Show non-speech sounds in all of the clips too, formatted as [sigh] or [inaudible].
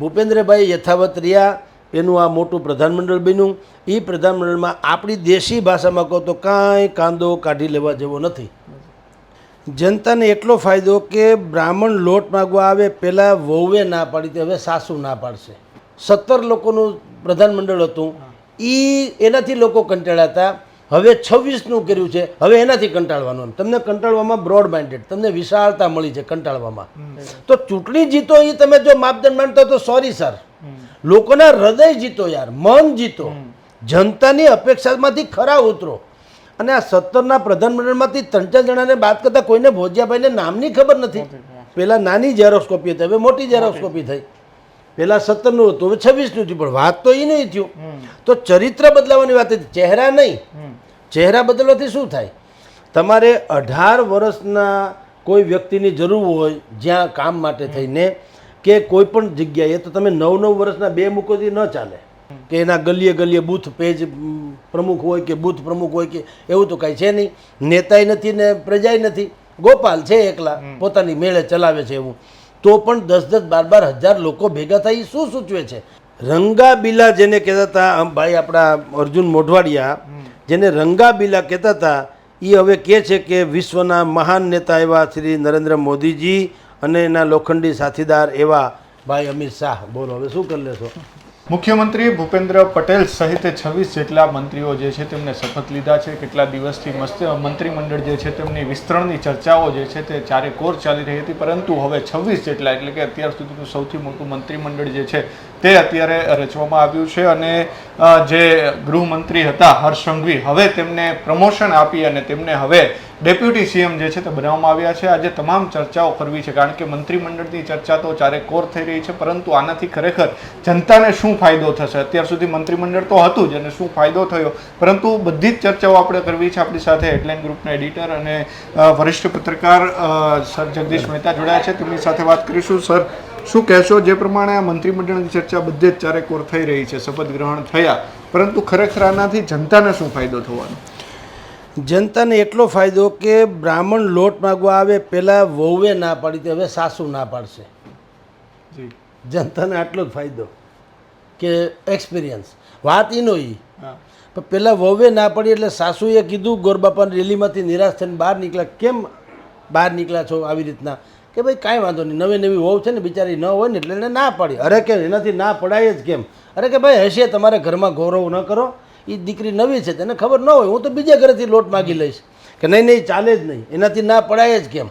ભૂપેન્દ્રભાઈ યથાવત રહ્યા, એનું આ મોટું પ્રધાનમંડળ બન્યું. એ પ્રધાનમંડળમાં આપણી દેશી ભાષામાં કહો તો કાંઈ કાંદો કાઢી લેવા જેવો નથી. જનતાને એટલો ફાયદો કે બ્રાહ્મણ લોટ માગવા આવે પહેલાં વહુએ ના પાડી હવે સાસુ ના પાડશે. સત્તર લોકોનું પ્રધાનમંડળ હતું. એ એનાથી લોકો કંટાળ્યા હતા. હવે છવ્વીસનું કર્યું છે હવે એનાથી કંટાળવાનું તમને કંટાળવામાં બ્રોડ માઇન્ડેડ તમને વિશાળતા મળી છે કંટાળવામાં. તો ચૂંટણી જીતો એ તમે જો માપદંડ માનતા તો સોરી સર લોકોના હૃદય જીતો યાર મન જીતો. જનતાની અપેક્ષામાંથી ખરા ઉતરો. અને આ સત્તરના પ્રધાનમંત્રીમાંથી ત્રણ ચાર જણાને બાદ કરતાં કોઈને ભોજિયાભાઈને નામની ખબર નથી. પહેલાં નાની ઝેરોસ્કોપી હતી હવે મોટી ઝેરોસ્કોપી થઈ. પહેલાં સત્તરનું હતું હવે છવ્વીસનું થયું પણ વાત તો એ નહીં થયું તો ચરિત્ર બદલાવાની વાત હતી. ચહેરા નહીં. ચહેરા બદલવાથી શું થાય? તમારે અઢાર વર્ષના કોઈ વ્યક્તિની જરૂર હોય જ્યાં કામ માટે થઈને કે કોઈ પણ જગ્યાએ તો તમે નવ નવ વર્ષના બે મૂકોથી ન ચાલે. કે એના ગલીએ ગલીએ બૂથ પેજ પ્રમુખ હોય કે બૂથ પ્રમુખ હોય કે એવું તો કાંઈ છે નહીં. નેતાય નથી ને પ્રજાય નથી. ગોપાલ છે એકલા. પોતાની મેળે ચલાવે છે એવું. તો પણ દસ દસ બાર બાર હજાર લોકો ભેગા થાય એ શું સૂચવે છે? રંગાબીલા જેને કહેતા હતા ભાઈ આપણા અર્જુન મોઢવાડિયા જેને રંગાબીલા કહેતા હતા એ હવે કહે છે કે વિશ્વના મહાન નેતા એવા શ્રી નરેન્દ્ર મોદીજી અને એના લોખંડી સાથીદાર એવા ભાઈ અમિત શાહ. બોલો હવે શું કરી લેશો? મુખ્યમંત્રી ભૂપેન્દ્ર પટેલ સહિત છવ્વીસ જેટલા મંત્રીઓ જે છે તેમને શપથ લીધા છે. કેટલા દિવસથી મંત્રીમંડળ જે છે તેમની વિસ્તરણની ચર્ચાઓ જે છે તે ચારે કોર ચાલી રહી હતી. પરંતુ હવે છવ્વીસ જેટલા એટલે કે અત્યાર સુધીનું સૌથી મોટું મંત્રીમંડળ જે છે તે અત્યારે રચવામાં આવ્યું છે. અને જે ગૃહમંત્રી હતા હર્ષ સંઘવી હવે તેમને પ્રમોશન આપી અને તેમને હવે ડેપ્યુટી સીએમ જે છે તે બનાવવામાં આવ્યા છે. આજે તમામ ચર્ચાઓ કરવી છે, કારણ કે મંત્રીમંડળની ચર્ચા તો ચારે કોર થઈ રહી છે, પરંતુ આનાથી ખરેખર જનતાને શું ફાયદો થશે? અત્યાર સુધી મંત્રીમંડળ તો હતું જ અને શું ફાયદો થયો? પરંતુ બધી જ ચર્ચાઓ આપણે કરવી છે આપણી સાથે હેડલાઇન ગ્રુપના એડિટર અને વરિષ્ઠ પત્રકાર સર જગદીશ મહેતા જોડાયા છે. તેમની સાથે વાત કરીશું. સર, શું કહેશો? જે પ્રમાણે આ મંત્રીમંડળની ચર્ચા બધે જ ચારે કોર થઈ રહી છે શપથ ગ્રહણ થયા. પરંતુ ખરેખર આનાથી જનતાને શું ફાયદો થવાનો? જનતાને એટલો ફાયદો કે બ્રાહ્મણ લોટ માગવા આવે પહેલાં વહુએ ના પાડી હતી હવે સાસુ ના પાડશે. જનતાને આટલો જ ફાયદો કે એક્સપિરિયન્સ વાત એનો ઈ. હા. પણ પહેલાં વહુએ ના પડી એટલે સાસુએ કીધું ગોરબાપાની રેલીમાંથી નિરાશ થઈને બહાર નીકળ્યા. કેમ બહાર નીકળ્યા છો આવી રીતના? કે ભાઈ કાંઈ વાંધો નહીં નવી નવી વહુ છે ને બિચારી ન હોય ને એટલે એને ના પાડી. અરે કે એનાથી ના પડાય જ કેમ? અરે કે ભાઈ હશે તમારે ઘરમાં ગૌરવ ન કરો. એ દીકરી નવી છે, તેને ખબર ન હોય, હું તો બીજા ઘરેથી લોટ માગી લઈશ. કે નહીં નહીં, ચાલે જ નહીં, એનાથી ના પડાય જ કેમ?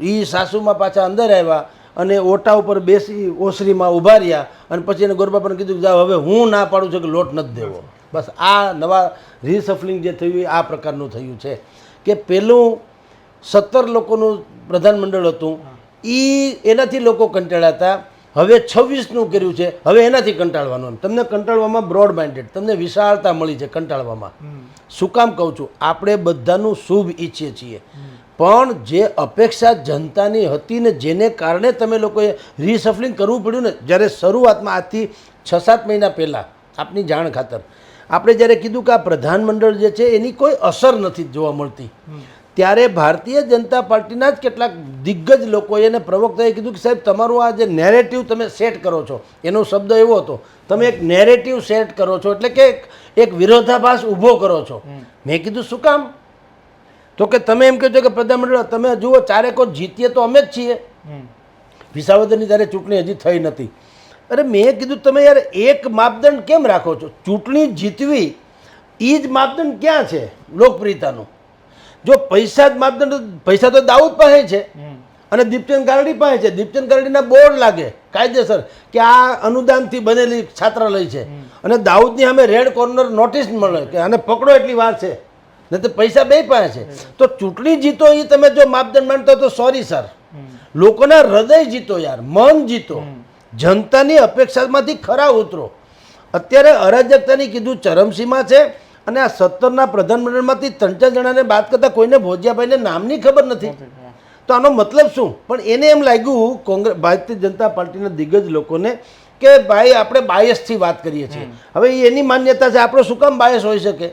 એ સાસુમાં પાછા અંદર આવ્યા અને ઓટા ઉપર બેસી ઓસરીમાં ઊભા રહ્યા અને પછી એને ગોરબાપાને કીધું કે જાઓ, હવે હું ના પાડું છું કે લોટ નથી દેવો. બસ આ નવા રિસફલિંગ જે થયું આ પ્રકારનું થયું છે. કે પેલું સત્તર લોકોનું પ્રધાનમંડળ હતું એ એનાથી લોકો કંટાળ્યા હતા. હવે છવ્વીસનું કર્યું છે હવે એનાથી કંટાળવાનું તમને કંટાળવામાં બ્રોડ માઇન્ડેડ તમને વિશાળતા મળી છે કંટાળવામાં. શું કામ કહું છું? આપણે બધાનું શુભ ઈચ્છીએ છીએ. પણ જે અપેક્ષા જનતાની હતી ને જેને કારણે તમે લોકોએ રિસફલિંગ કરવું પડ્યું ને જ્યારે શરૂઆતમાં આજથી છ સાત મહિના પહેલાં આપની જાણ ખાતર આપણે જ્યારે કીધું કે આ પ્રધાનમંડળ જે છે એની કોઈ અસર નથી જોવા મળતી. ત્યારે ભારતીય જનતા પાર્ટીના જ કેટલાક દિગ્ગજ લોકોએ અને પ્રવક્તાએ કીધું કે સાહેબ તમારું આ જે નેરેટિવ તમે સેટ કરો છો એનો શબ્દ એવો હતો તમે એક નેરેટિવ સેટ કરો છો એટલે કે એક- વિરોધાભાસ ઊભો કરો છો. મેં કીધું શું કામ? તો કે તમે એમ કહો છો કે પ્રધાનમંડળ તમે જુઓ ચારેકો જીતીએ તો અમે જ છીએ. વિસાવદરની ત્યારે ચૂંટણી હજી થઈ નથી. અરે મેં કીધું તમે યાર એક માપદંડ કેમ રાખો છો? ચૂંટણી જીતવી એ જ માપદંડ ક્યાં છે? લોકપ્રિયતાનું. જો પૈસા જ માપદંડ પૈસા તો દાઉદ પાસે છે અને દીપચંદ ગારડી પાસે છે. દીપચંદ ગારડીના બોર્ડ લાગે કાયદેસર કે આ અનુદાનથી બનેલી છાત્રાલય છે. અને દાઉદની સામે રેડ કોર્નર નોટિસ મળે કે આને પકડો એટલી વાર છે. નહીં તો પૈસા બે પાસે છે. તો ચૂંટણી જીતો એ તમે જો માપદંડ માનતા તો સોરી સર લોકોના હૃદય જીતો યાર મન જીતો. જનતાની અપેક્ષામાંથી ખરા ઉતરો. અત્યારે અરાજકતાની કીધું ચરમસીમા છે. અને આ સત્તરના પ્રધાનમંડળમાંથી ત્રણ ચાર જણાને બાદ કરતાં કોઈને ભોજિયાભાઈને નામની ખબર નથી. તો આનો મતલબ શું? પણ એને એમ લાગ્યું કોંગ્રેસ ભારતીય જનતા પાર્ટીના દિગ્ગજ લોકોને કે ભાઈ આપણે બાયસથી વાત કરીએ છીએ. હવે એની માન્યતા છે આપણો શું કામ બાયસ હોઈ શકે?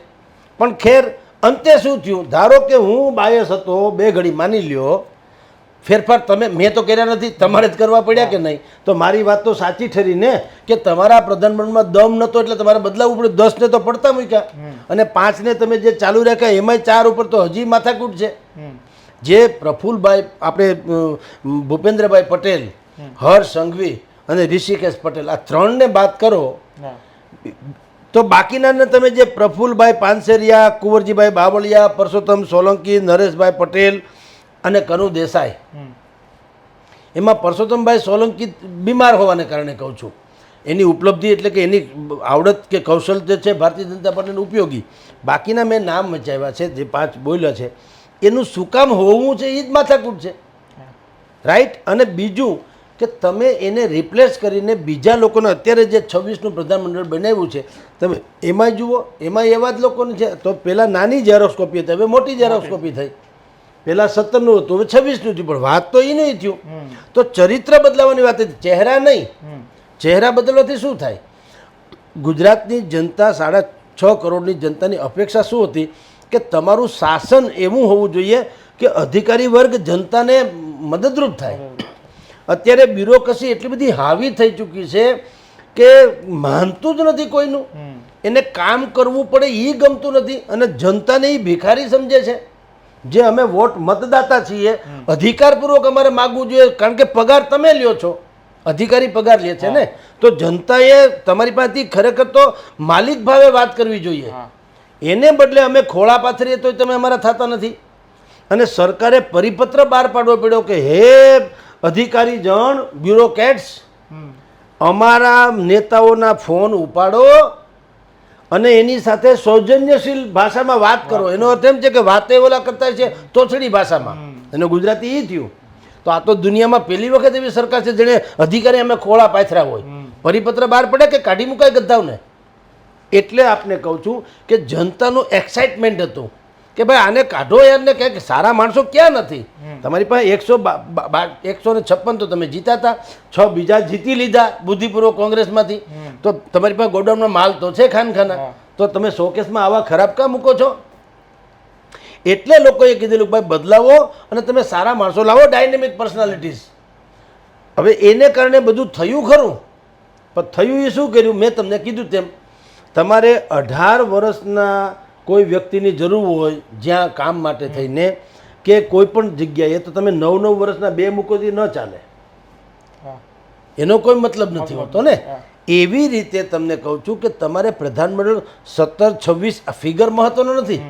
પણ ખેર અંતે શું થયું? ધારો કે હું બાયસ હતો બે ઘડી માની લ્યો ફેરફાર તમે મેં તો કર્યા નથી તમારે જ કરવા પડ્યા કે નહીં? તો મારી વાત તો સાચી ઠરી ને કે તમારા પ્રધાનમંત્રીમાં દમ નહોતો એટલે તમારે બદલાવવું પડ્યું દસને તો પડતા મૂક્યા. અને પાંચને તમે જે ચાલુ રાખ્યા એમાંય ચાર ઉપર તો હજી માથાકૂટ છે. જે પ્રફુલભાઈ આપણે ભૂપેન્દ્રભાઈ પટેલ હર્ષ સંઘવી અને ઋષિકેશ પટેલ આ ત્રણને બાદ કરો. તો બાકીનાને તમે જે પ્રફુલભાઈ પાનસેરિયા કુંવરજીભાઈ બાવળિયા પરસોત્તમ સોલંકી નરેશભાઈ પટેલ અને કનુ દેસાઈ. એમાં પરસોત્તમભાઈ સોલંકી બીમાર હોવાને કારણે કહું છું. એની ઉપલબ્ધિ એટલે કે એની આવડત કે કૌશલ્ય છે ભારતીય જનતા પાર્ટીને ઉપયોગી. બાકીના મેં નામ મચાવ્યા છે જે પાંચ બોલ્યા છે એનું શું કામ હોવું છે એ જ માથાકૂટ છે. રાઈટ? અને બીજું કે તમે એને રિપ્લેસ કરીને બીજા લોકોને અત્યારે જે છવ્વીસનું પ્રધાનમંડળ બનાવ્યું છે તમે એમાં જુઓ એમાં એવા જ લોકોને છે તો પહેલાં નાની ઝેરોક્સ કોપી હતી હવે મોટી ઝેરોક્સ કોપી થઈ. પહેલાં સત્તરનું હતું હવે છવ્વીસનું થયું પણ વાત તો એ નહીં થયું તો ચરિત્ર બદલાવાની વાત હતી. ચહેરા નહીં. ચહેરા બદલવાથી શું થાય? ગુજરાતની જનતા સાડા છ કરોડની જનતાની અપેક્ષા શું હતી? કે તમારું શાસન એવું હોવું જોઈએ કે અધિકારી વર્ગ જનતાને મદદરૂપ થાય. અત્યારે બ્યુરોક્રસી એટલી બધી હાવી થઈ ચૂકી છે કે માનતું જ નથી કોઈનું. એને કામ કરવું પડે એ ગમતું નથી અને જનતાને એ ભિખારી સમજે છે. જે અમે વોટ મતદાતા છીએ અધિકારપૂર્વક અમારે માગવું જોઈએ કારણ કે પગાર તમે લ્યો છો. અધિકારી પગાર લે છે ને? તો જનતાએ તમારી પાસેથી ખરેખર તો માલિક ભાવે વાત કરવી જોઈએ. એને બદલે અમે ખોળા પાથરીએ તો તમે અમારા થતા નથી. અને સરકારે પરિપત્ર બહાર પાડવો પડ્યો કે હે અધિકારી જણ બ્યુરોકેટ્સ અમારા નેતાઓના ફોન ઉપાડો અને એની સાથે સૌજન્યશીલ ભાષામાં વાત કરો. એનો અર્થ એમ છે કે વાતે ઓલા કરતા છે તોછડી ભાષામાં. અને ગુજરાતી એ થયું. તો આ તો દુનિયામાં પહેલી વખત એવી સરકાર છે જેણે અધિકારી અમે ખોળા પાથરા હોય. પરિપત્ર બહાર પડે કે કાઢી મુકાય ગદ્દાવને? એટલે આપને કહું છું કે જનતાનું એક્સાઇટમેન્ટ હતું. કે ભાઈ આને કાઢો યારને કે સારા માણસો ક્યાં નથી? તમારી પાસે એકસો એકસો ને છપ્પન તો તમે જીતા હતા છ બીજા જીતી લીધા બુદ્ધિપૂર્વક કોંગ્રેસમાંથી. તો તમારી પાસે ગોડાઉનમાં માલ તો છે ખાનખાના. તો તમે શોકેસમાં આવા ખરાબ કામ મૂકો છો? એટલે લોકોએ કીધેલું ભાઈ બદલાવો અને તમે સારા માણસો લાવો ડાયનેમિક પર્સનાલિટીઝ હવે એને કારણે બધું થયું ખરું? પણ થયું એ શું કર્યું? મેં તમને કીધું તેમ તમારે અઢાર વર્ષના કોઈ વ્યક્તિની જરૂર હોય જ્યાં કામ માટે થઈને કે કોઈ પણ જગ્યાએ તો તમે નવ નવ વર્ષના બે મૂકોથી ન ચાલે. એનો કોઈ મતલબ નથી હોતો ને. એવી રીતે તમને કહું છું કે તમારે પ્રધાનમંત્રી સત્તર છવ્વીસ આ ફિગર મહત્વનો નથી.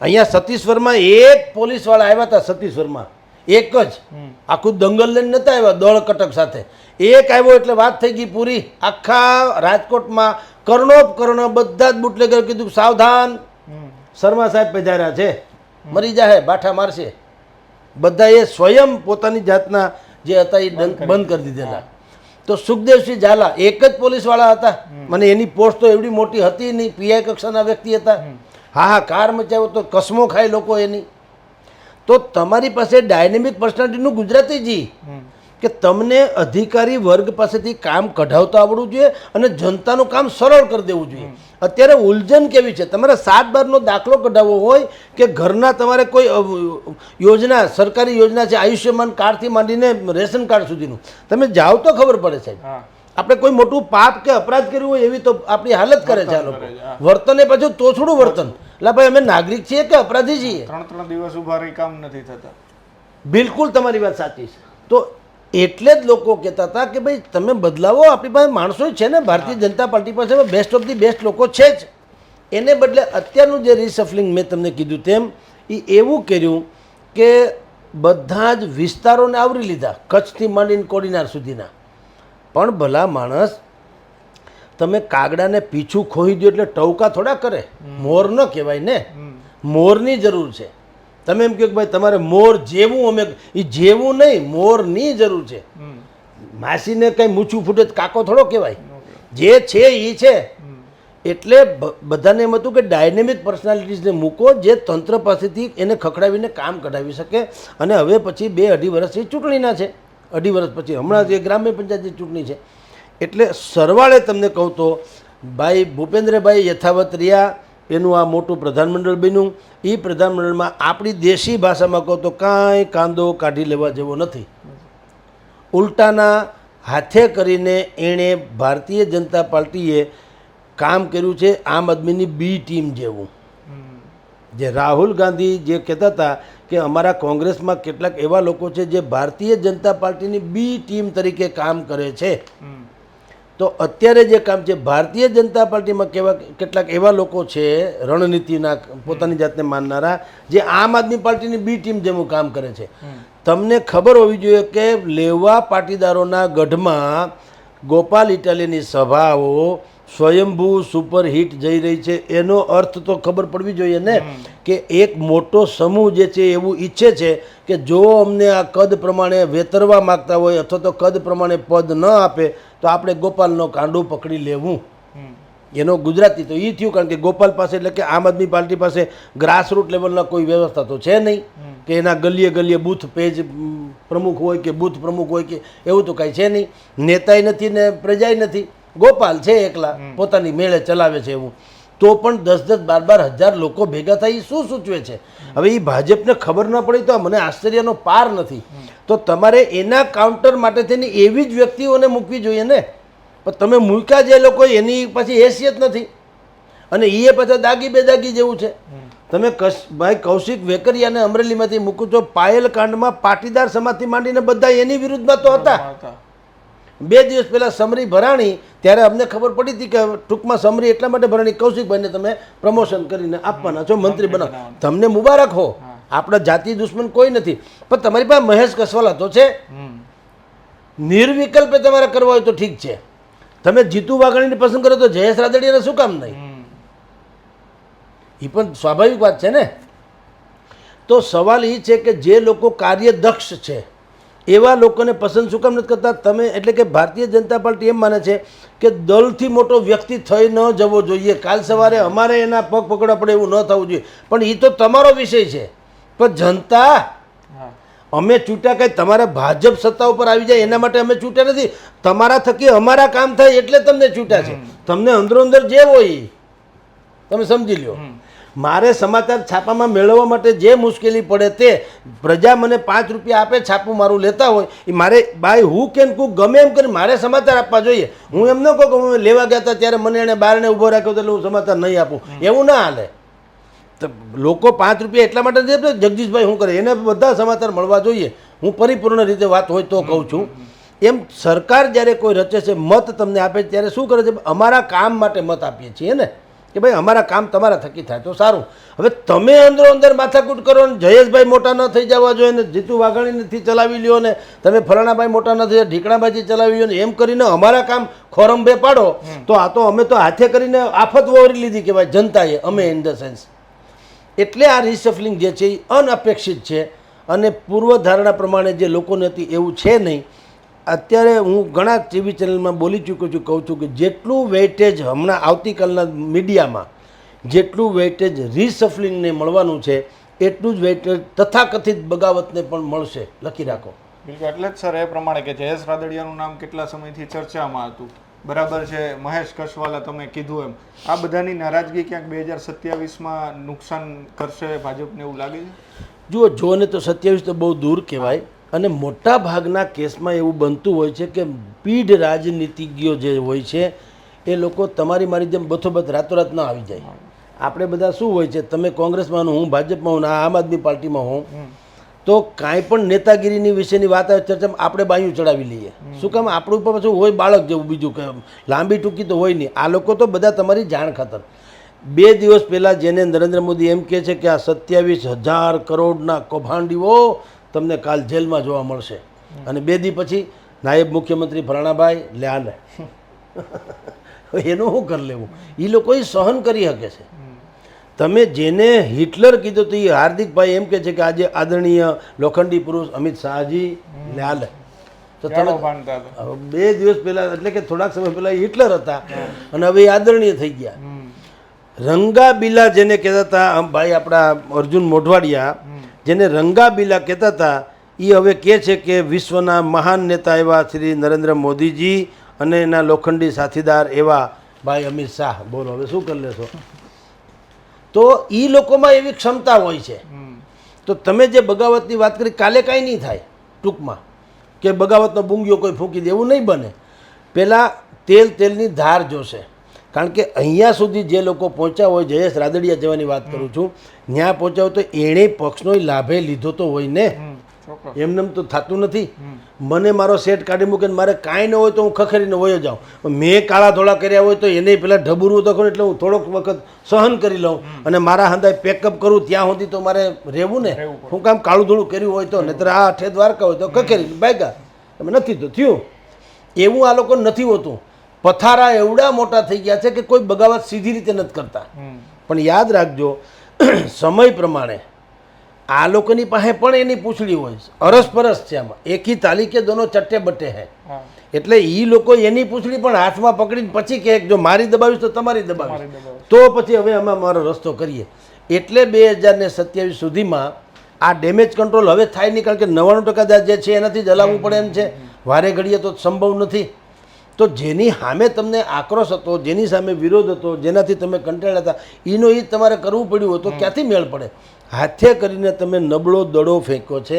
અહીંયા સતીશ્વરમાં એક પોલીસવાળા આવ્યા હતા સતીશ્વરમાં એક જ. આખું દંગલ લઈને નતા આવ્યા દળ કટક સાથે. એક આવ્યો એટલે વાત થઈ ગઈ પૂરી. આખા રાજકોટમાં કર્ણોપકર્ણ બધા જ બુટલેગર કીધું સાવધાન શર્મા સાહેબ પધાર્યા છે. મરી જાહે બાઠા મારશે. બધાએ સ્વયં પોતાની જાતના જે હતા એ બંધ કરી દીધેલા. તો સુખદેવસિંહ ઝાલા એક જ પોલીસવાળા હતા. મને એની પોસ્ટ તો એવડી મોટી હતી નહીં પીઆઈ કક્ષાના વ્યક્તિ હતા. હા હા કાર મચાવ્યો તો કસમો ખાય લોકો એની. તો તમારી પાસે ડાયનેમિક પર્સનાલિટીનું ગુજરાતી જી કે તમને અધિકારી વર્ગ પાસેથી કામ કઢાવતા આવડવું જોઈએ અને જનતાનું કામ સરળ કરી દેવું જોઈએ. અત્યારે ઉલઝન કેવી છે? તમારે સાત બારનો દાખલો કઢાવવો હોય કે ઘરના તમારે કોઈ યોજના સરકારી યોજના છે આયુષ્યમાન કાર્ડથી માંડીને રેશન કાર્ડ સુધીનું. તમે જાઓ તો ખબર પડે સાહેબ. આપણે કોઈ મોટું પાપ કે અપરાધ કર્યું હોય એવી તો આપણી હાલત કરે છે આ લોકો. વર્તન એ પાછું તોછડું વર્તન. એટલે ભાઈ અમે નાગરિક છીએ કે અપરાધી છીએ? ત્રણ ત્રણ દિવસ ઊભા રહી કામ નથી થતા. બિલકુલ તમારી વાત સાચી છે. તો એટલે જ લોકો કહેતા હતા કે ભાઈ તમે બદલાવો આપણી પાસે માણસો છે ને ભારતીય જનતા પાર્ટી પાસે બેસ્ટ ઓફ ધી બેસ્ટ લોકો છે જ. એને બદલે અત્યારનું જે રિસફલિંગ મેં તમને કીધું તેમ એ એવું કર્યું કે બધા જ વિસ્તારોને આવરી લીધા કચ્છથી માંડીને કોડીનાર સુધીના. પણ ભલા માણસ તમે કાગડાને પીછું ખોઈ દો એટલે ટવકા થોડા કરે. મોર ન કહેવાય ને. મોરની જરૂર છે. તમે એમ કહો કે ભાઈ તમારે મોર જેવું અમે એ જેવું નહીં મોરની જરૂર છે. માસીને કંઈ મૂછું ફૂટે કાકો થોડો કહેવાય. જે છે એ છે. એટલે બધાને એમ હતું કે ડાયનેમિક પર્સનાલિટીઝને મૂકો જે તંત્ર પાસેથી એને ખખડાવીને કામ કઢાવી શકે. અને હવે પછી બે અઢી વર્ષથી ચૂંટણીના છે. અઢી વર્ષ પછી. હમણાં જે ગ્રામ્ય પંચાયતની ચૂંટણી છે. એટલે સરવાળે તમને કહું તો ભાઈ ભૂપેન્દ્રભાઈ યથાવત રહ્યા એનું આ મોટું પ્રધાનમંડળ બન્યું. એ પ્રધાનમંડળમાં આપણી દેશી ભાષામાં કહો તો કાંઈ કાંદો કાઢી લેવા જેવો નથી. ઉલટાના હાથે કરીને એણે ભારતીય જનતા પાર્ટીએ કામ કર્યું છે આમ આદમીની બી ટીમ જેવું. જે રાહુલ ગાંધી જે કહેતા હતા કે અમારા કોંગ્રેસમાં કેટલાક એવા લોકો છે જે ભારતીય જનતા પાર્ટીની બી ટીમ તરીકે કામ કરે છે. તો અત્યારે જે કામ છે ભારતીય જનતા પાર્ટીમાં કેવા કેટલાક એવા લોકો છે રણનીતિના પોતાની જાતને માનનારા જે આમ આદમી પાર્ટીની બી ટીમ જેવું કામ કરે છે. તમને ખબર હોવી જોઈએ કે લેવા પાટીદારોના ગઢમાં ગોપાલ ઇટાલીની સભાઓ સ્વયંભૂ સુપરહિટ જઈ રહી છે. એનો અર્થ તો ખબર પડવી જોઈએ ને કે એક મોટો સમૂહ જે છે એવું ઈચ્છે છે કે જો અમને આ કદ પ્રમાણે વેતરવા માગતા હોય અથવા તો કદ પ્રમાણે પદ ન આપે તો આપણે ગોપાલનો કાંડો પકડી લેવું. એનો ગુજરાતી તો એ થયું કારણ કે ગોપાલ પાસે એટલે કે આમ આદમી પાર્ટી પાસે ગ્રાસરૂટ લેવલના કોઈ વ્યવસ્થા તો છે નહીં. કે એના ગલીએ ગલીએ બૂથ પેજ પ્રમુખ હોય કે બૂથ પ્રમુખ હોય કે એવું તો કાંઈ છે નહીં. નેતાય નથી ને પ્રજાય નથી. ગોપાલ છે એકલા. પોતાની મેળે ચલાવે છે એવું. તો પણ દસ દસ બાર બાર હજાર લોકો ભેગા થાય, એ શું સૂચવે છે? હવે એ ભાજપને ખબર ન પડી તો મને આશ્ચર્યનો પાર નથી. તો તમારે એના કાઉન્ટર માટે થઈને એવી જ વ્યક્તિઓને મૂકવી જોઈએ ને? પણ તમે મૂક્યા જે લોકો, એની પછી હેસિયત નથી. અને એ પાછા દાગી બેદાગી જેવું છે. તમે કશ, ભાઈ કૌશિક વેકરિયાને અમરેલીમાંથી મૂકું છો પાયલ કાંડમાં પાટીદાર સમાજથી માંડીને બધા એની વિરુદ્ધમાં તો હતા. બે દિવસ પહેલાં સમરી ભરાણી ત્યારે અમને ખબર પડી હતી કે ટૂંકમાં સમરી એટલા માટે ભરાણી કૌશિકભાઈને તમે પ્રમોશન કરીને આપવાના છો મંત્રી બનાવ. તમને મુબારક હો. આપણા જાતિ દુશ્મન કોઈ નથી. પણ તમારી પાસે મહેશ કસવાલા તો છે. નિર્વિકલ્પે તમારે કરવા હોય તો ઠીક છે. તમે જીતુ વાઘાણીને પસંદ કરો તો જયેશ રાદડિયાને શું કામ નહીં? એ પણ સ્વાભાવિક વાત છે ને? તો સવાલ એ છે કે જે લોકો કાર્યદક્ષ છે એવા લોકોને પસંદ શું કામ નથી કરતા? તમે એટલે કે ભારતીય જનતા પાર્ટી એમ માને છે કે દલથી મોટો વ્યક્તિ થઈ ન જવો જોઈએ. કાલ સવારે અમારે એના પગ પકડવા પડે એવું ન થવું જોઈએ. પણ એ તો તમારો વિષય છે. પણ જનતા અમે ચૂંટ્યા કંઈ તમારા ભાજપ સત્તા ઉપર આવી જાય એના માટે અમે ચૂંટ્યા નથી. તમારા થકી અમારા કામ થાય એટલે તમને ચૂંટ્યા છે. તમને અંદરો અંદર જે હોય એ. તમે સમજી લ્યો. મારે સમાચાર છાપામાં મેળવવા માટે જે મુશ્કેલી પડે તે પ્રજા મને પાંચ રૂપિયા આપે છાપું મારું લેતા હોય. એ મારે બાય હું કેન કુક ગમે એમ કરી મારે સમાચાર આપવા જોઈએ. હું એમ ન કહું કે હું લેવા ગયા હતા ત્યારે મને એને બારણે ઊભો રાખ્યો એટલે હું સમાચાર નહીં આપું. એવું ના હાલે. તો લોકો પાંચ રૂપિયા એટલા માટે આપતા, જગદીશભાઈ શું કરે? એને બધા સમાચાર મળવા જોઈએ. હું પરિપૂર્ણ રીતે વાત હોય તો કહું છું. એમ સરકાર જ્યારે કોઈ રચે છે મત તમને આપે ત્યારે શું કરે છે? અમારા કામ માટે મત આપીએ છીએ ને. કે ભાઈ અમારા કામ તમારા થકી થાય. તો સારું. હવે તમે અંદરો અંદર માથાકૂટ કરો ને જયેશભાઈ મોટા ન થઈ જવા જોઈએ ને જીતુ વાઘાણીથી ચલાવી લ્યો ને તમે ફલાણાભાઈ મોટા ન થઈ ઢીકણાભાઈથી ચલાવી લ્યો ને એમ કરીને અમારા કામ ખોરંભે પાડો તો આ તો અમે તો હાથે કરીને આફત વહોરી લીધી કે ભાઈ જનતાએ અમે ઇન ધ સેન્સ એટલે આ રિસફલિંગ જે છે એ અનઅપેક્ષિત છે અને પૂર્વધારણા પ્રમાણે જે લોકોને હતી એવું છે નહીં. અત્યારે હું ઘણા ટીવી ચેનલમાં બોલી ચૂક્યો છું કહું છું કે જેટલું વેઇટેજ હમણાં આવતીકાલના મીડિયામાં જેટલું વેઇટેજ રિસફલિંગને મળવાનું છે એટલું જ વેઇટેજ તથાકથિત બગાવતને પણ મળશે. લખી રાખો. બિલકુલ એટલે જ સર એ પ્રમાણે કે જયેશ રાદડિયાનું નામ કેટલા સમયથી ચર્ચામાં હતું? બરાબર છે મહેશ કશવાલા તમે કીધું એમ. આ બધાની નારાજગી ક્યાંક બે હજાર સત્યાવીસમાં નુકસાન કરશે ભાજપને એવું લાગે છે? જુઓ જોને તો સત્યાવીસ તો બહુ દૂર કહેવાય. અને મોટા ભાગના કેસમાં એવું બનતું હોય છે કે પીઢ રાજનીતિજ્ઞો જે હોય છે એ લોકો તમારી મારી જેમ બથોબથ રાતોરાત ન આવી જાય. આપણે બધા શું હોય છે તમે કોંગ્રેસમાં હું ભાજપમાં હું આમ આદમી પાર્ટીમાં હું તો કાંઈ પણ નેતાગીરીની વિશેની વાત આવે ચર્ચામાં આપણે બાયું ચડાવી લઈએ. શું કામ? આપણું પણ પાછું હોય બાળક જેવું બીજું કે લાંબી ટૂંકી તો હોય નહીં. આ લોકો તો બધા તમારી જાણ ખાતર. બે દિવસ પહેલાં જેને નરેન્દ્ર મોદી એમ કહે છે કે આ સત્યાવીસ હજાર કરોડના કૌભાંડીઓ તમને કાલ જેલમાં જોવા મળશે. અને બે દી પછી નાયબ મુખ્યમંત્રી ભરાણાભાઈ લે એનું શું કરી લેવું. એ લોકો સહન કરી શકે છે. તમે જેને હિટલર કીધું તો એ હાર્દિકભાઈ એમ કે છે કે આજે આદરણીય લોખંડી પુરુષ અમિત શાહજી લે તો તમે બે દિવસ પહેલા એટલે કે થોડાક સમય પહેલા હિટલર હતા. અને હવે આદરણીય થઈ ગયા. રંગાબીલા જેને કહેતા હતા આમ ભાઈ આપણા અર્જુન મોઢવાડિયા જેને રંગાબીલા કહેતા હતા એ હવે કહે છે કે વિશ્વના મહાન નેતા એવા શ્રી નરેન્દ્ર મોદીજી અને એના લોખંડી સાથીદાર એવા ભાઈ અમિત શાહ. બોલો હવે શું કરી લેશો? તો એ લોકોમાં એવી ક્ષમતા હોય છે. તો તમે જે બગાવતની વાત કરી કાલે કાંઈ નહીં થાય ટૂંકમાં કે બગાવતનો બુંગીઓ કોઈ ફૂંકી દે એવું નહીં બને. પહેલાં તેલ તેલની ધાર જોશે. કારણ કે અહીંયા સુધી જે લોકો પહોંચ્યા હોય જયેશ રાદડિયા જવાની વાત કરું છું ત્યાં પહોંચ્યા હોય તો એણે પક્ષનો લાભે લીધો તો હોય ને. એમને તો થતું નથી. મને મારો સેટ કાઢી મૂકીને મારે કાંઈ ન હોય તો હું ખખેરીને વયો જાઉં. મેં કાળા ધોળા કર્યા હોય તો એને પહેલાં ઢબુરવું તો ખરું એટલે હું થોડોક વખત સહન કરી લઉં અને મારા હંદાય પેકઅપ કરું ત્યાં સુધી તો મારે રહેવું ને. હું કામ કાળું ધોળું કર્યું હોય તો નહીતર આ અઠે દ્વારકા હોય તો ખખેરી ભાગ્યા તમે નથી તો થયું. એવું આ લોકો નથી હોતું. પથારા એવડા મોટા થઈ ગયા છે કે કોઈ બગાવત સીધી રીતે નથી કરતા. પણ યાદ રાખજો [clears throat] સમય પ્રમાણે આ લોકોની પાસે પણ એની પૂંછડી હોય અરસપરસ છે આમાં. એકી તાલીકે દોનો ચટ્ટે બટ્ટે હે. એટલે એ લોકો એની પૂંછડી પણ હાથમાં પકડીને પછી કહે જો મારી દબાવીશ તો તમારી દબાવીશ. દબાવીશ. તો પછી હવે અમે અમારો રસ્તો કરીએ. એટલે બે હજાર ને સત્યાવીસ સુધીમાં આ ડેમેજ કંટ્રોલ હવે થાય નહીં કારણ કે નવ્વાણું ટકા જે છે એનાથી જ હલાવવું પડે એમ છે. વારે ઘડીએ તો સંભવ નથી. તો જેની સામે તમને આક્રોશ હતો જેની સામે વિરોધ હતો જેનાથી તમે કંટાળ્યા હતા એનો એ તમારે કરવું પડ્યું હોય તો ક્યાંથી મેળ પડે? હાથે કરીને તમે નબળો દડો ફેંક્યો છે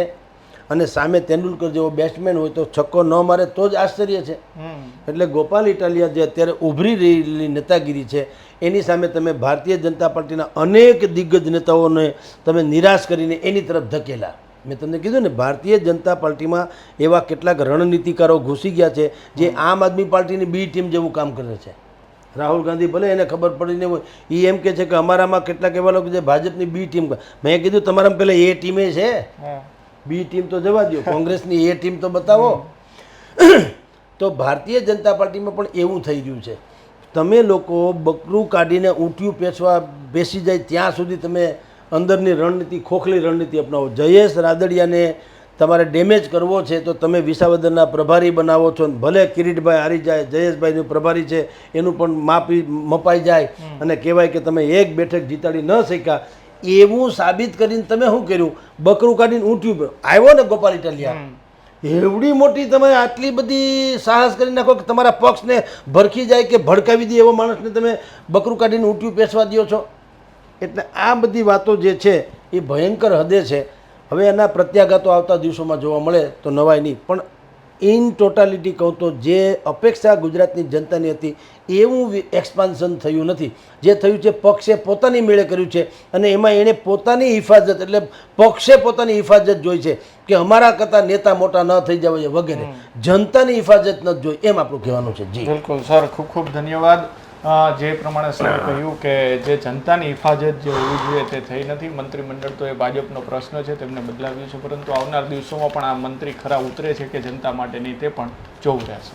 અને સામે તેંડુલકર જેવો બેટ્સમેન હોય તો છક્કો ન મારે તો જ આશ્ચર્ય છે. એટલે ગોપાલ ઇટાલિયા જે અત્યારે ઉભરી રહેલી નેતાગીરી છે એની સામે તમે ભારતીય જનતા પાર્ટીના અનેક દિગ્ગજ નેતાઓને તમે નિરાશ કરીને એની તરફ ધકેલા. મેં તમને કીધું ને ભારતીય જનતા પાર્ટીમાં એવા કેટલાક રણનીતિકારો ઘૂસી ગયા છે જે આમ આદમી પાર્ટીની બી ટીમ જેવું કામ કરે છે. રાહુલ ગાંધી ભલે એને ખબર પડીને હોય એ એમ કહે છે કે અમારામાં કેટલાક એવા લોકો જે ભાજપની બી ટીમ મેં કીધું તમારામાં પહેલાં એ ટીમે છે? બી ટીમ તો જવા દો [laughs] કોંગ્રેસની એ ટીમ તો બતાવો. [clears throat] તો ભારતીય જનતા પાર્ટીમાં પણ એવું થઈ ગયું છે. તમે લોકો બકરું કાઢીને ઊંટિયું પેસવા બેસી જાય ત્યાં સુધી તમે અંદરની રણનીતિ ખોખલી રણનીતિ અપનાવો. જયેશ રાદડિયાને તમારે ડેમેજ કરવો છે તો તમે વિસાવદરના પ્રભારી બનાવો છો અને ભલે કિરીટભાઈ હારી જાય જયેશભાઈનું પ્રભારી છે એનું પણ માપી મપાઈ જાય અને કહેવાય કે તમે એક બેઠક જીતાડી ન શક્યા. એવું સાબિત કરીને તમે શું કર્યું? બકરું કાઢીને ઊંટ્યું આવ્યો ને ગોપાલ ઇટાલિયા. એવડી મોટી તમે આટલી બધી સાહસ કરી નાખો કે તમારા પક્ષને ભરખી જાય કે ભડકાવી દે એવો માણસને તમે બકરું કાઢીને ઊંટ્યું પેસવા દો છો? એટલે આ બધી વાતો જે છે એ ભયંકર હદે છે. હવે એના પ્રત્યાઘાતો આવતા દિવસોમાં જોવા મળે તો નવાય નહીં. પણ ઇન ટોટાલિટી કહું તો જે અપેક્ષા ગુજરાતની જનતાની હતી એવું એક્સપાન્શન થયું નથી. જે થયું છે પક્ષે પોતાની મેળે કર્યું છે અને એમાં એણે પોતાની હિફાજત એટલે પક્ષે પોતાની હિફાજત જોઈ છે કે અમારા કરતાં નેતા મોટા ન થઈ જવા વગેરે. જનતાની હિફાજત નથી જોઈ. એમ આપણું કહેવાનું છે. જી. બિલકુલ. સર ખૂબ ખૂબ ધન્યવાદ. જે પ્રમાણે સર કહ્યું કે જે જનતાની હિફાજત જે હોવી જોઈએ તે થઈ નથી મંત્રીમંડળ તો એ ભાજપનો પ્રશ્ન છે તેમને બદલાવ્યું છે પરંતુ આવનાર દિવસોમાં પણ આ મંત્રી ખરા ઉતરે છે કે જનતા માટેની તે પણ જોવું રહેશે.